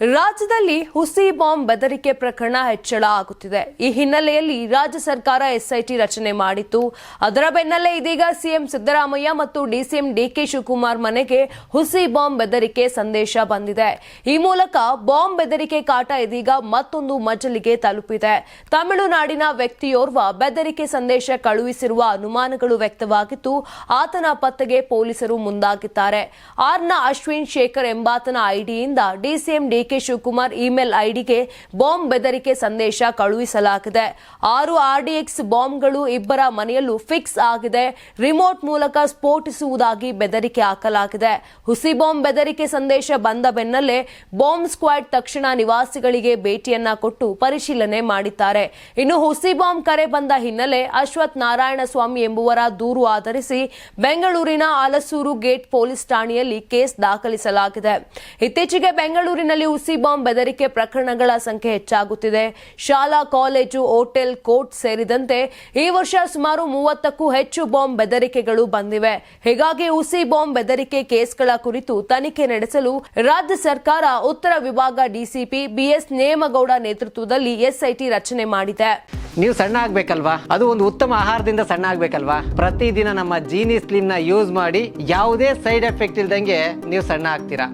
ರಾಜ್ಯದಲ್ಲಿ ಹುಸಿ ಬಾಂಬ್ ಬೆದರಿಕೆ ಪ್ರಕರಣ ಹೆಚ್ಚಳ ಆಗುತ್ತಿದೆ. ಈ ಹಿನ್ನೆಲೆಯಲ್ಲಿ ರಾಜ್ಯ ಸರ್ಕಾರ ಎಸ್ಐಟಿ ರಚನೆ ಮಾಡಿತ್ತು. ಅದರ ಬೆನ್ನಲ್ಲೇ ಇದೀಗ ಸಿಎಂ ಸಿದ್ದರಾಮಯ್ಯ ಮತ್ತು ಡಿಸಿಎಂ ಡಿಕೆ ಶಿವಕುಮಾರ್ ಮನೆಗೆ ಹುಸಿ ಬಾಂಬ್ ಬೆದರಿಕೆ ಸಂದೇಶ ಬಂದಿದೆ. ಈ ಮೂಲಕ ಬಾಂಬ್ ಬೆದರಿಕೆ ಕಾಟ ಇದೀಗ ಮತ್ತೊಂದು ಮಜಲಿಗೆ ತಲುಪಿದೆ. ತಮಿಳುನಾಡಿನ ವ್ಯಕ್ತಿಯೋರ್ವ ಬೆದರಿಕೆ ಸಂದೇಶ ಕಳುಹಿಸಿರುವ ಅನುಮಾನಗಳು ವ್ಯಕ್ತವಾಗಿದ್ದು, ಆತನ ಪತ್ತೆಗೆ ಪೊಲೀಸರು ಮುಂದಾಗಿದ್ದಾರೆ. ಆರ್ನ ಅಶ್ವಿನ್ ಶೇಖರ್ ಎಂಬಾತನ ಐಡಿಯಿಂದ ಡಿಸಿಎಂ ಡಿಕೆ ಶಿವಕುಮಾರ್ ಇಮೇಲ್ ಐಡಿಗೆ ಬಾಂಬ್ ಬೆದರಿಕೆ ಸಂದೇಶ ಕಳುಹಿಸಲಾಗಿದೆ. ಆರು ಆರ್ಡಿಎಕ್ಸ್ ಬಾಂಬ್ಗಳು ಇಬ್ಬರ ಮನೆಯಲ್ಲೂ ಫಿಕ್ಸ್ ಆಗಿದೆ. ರಿಮೋಟ್ ಮೂಲಕ ಸ್ಫೋಟಿಸುವುದಾಗಿ ಬೆದರಿಕೆ ಹಾಕಲಾಗಿದೆ. ಹುಸಿ ಬಾಂಬ್ ಬೆದರಿಕೆ ಸಂದೇಶ ಬಂದ ಬೆನ್ನಲ್ಲೇ ಬಾಂಬ್ ಸ್ಕ್ವಾಡ್ ತಕ್ಷಣ ನಿವಾಸಿಗಳಿಗೆ ಭೇಟಿಯನ್ನ ಕೊಟ್ಟು ಪರಿಶೀಲನೆ ಮಾಡಿದ್ದಾರೆ. ಇನ್ನು ಹುಸಿ ಬಾಂಬ್ ಕರೆ ಬಂದ ಹಿನ್ನೆಲೆ ಅಶ್ವಥ್ ನಾರಾಯಣ ಸ್ವಾಮಿ ಎಂಬುವರ ದೂರು ಆಧರಿಸಿ ಬೆಂಗಳೂರಿನ ಆಲಸೂರು ಗೇಟ್ ಪೊಲೀಸ್ ಠಾಣೆಯಲ್ಲಿ ಕೇಸ್ ದಾಖಲಿಸಲಾಗಿದೆ. ಇತ್ತೀಚೆಗೆ ಬೆಂಗಳೂರಿನಲ್ಲಿ ಹುಸಿ ಬಾಂಬ್ ಬೆದರಿಕೆ ಪ್ರಕರಣಗಳ ಸಂಖ್ಯೆ ಹೆಚ್ಚಾಗುತ್ತಿದೆ. ಶಾಲಾ, ಕಾಲೇಜು, ಹೋಟೆಲ್, ಕೋರ್ಟ್ ಸೇರಿದಂತೆ ಈ ವರ್ಷ ಸುಮಾರು ಮೂವತ್ತಕ್ಕೂ ಹೆಚ್ಚು ಬಾಂಬ್ ಬೆದರಿಕೆಗಳು ಬಂದಿವೆ. ಹೀಗಾಗಿ ಹುಸಿ ಬಾಂಬ್ ಬೆದರಿಕೆ ಕೇಸ್ಗಳ ಕುರಿತು ತನಿಖೆ ನಡೆಸಲು ರಾಜ್ಯ ಸರ್ಕಾರ ಉತ್ತರ ವಿಭಾಗ ಡಿಸಿಪಿ ಬಿಎಸ್ ನೇಮಗೌಡ ನೇತೃತ್ವದಲ್ಲಿ ಎಸ್ಐಟಿ ರಚನೆ ಮಾಡಿದೆ. ನೀವು ಸಣ್ಣ ಆಗ್ಬೇಕಲ್ವಾ? ಅದು ಒಂದು ಉತ್ತಮ ಆಹಾರದಿಂದ ಸಣ್ಣ ಆಗ್ಬೇಕಲ್ವಾ? ಪ್ರತಿದಿನ ನಮ್ಮ ಜೀನಿ ಸ್ಲಿಮ್ನ ಯೂಸ್ ಮಾಡಿ ಯಾವುದೇ ಸೈಡ್ ಎಫೆಕ್ಟ್ ಇಲ್ದಂಗೆ ನೀವು ಸಣ್ಣ ಆಗ್ತೀರಾ?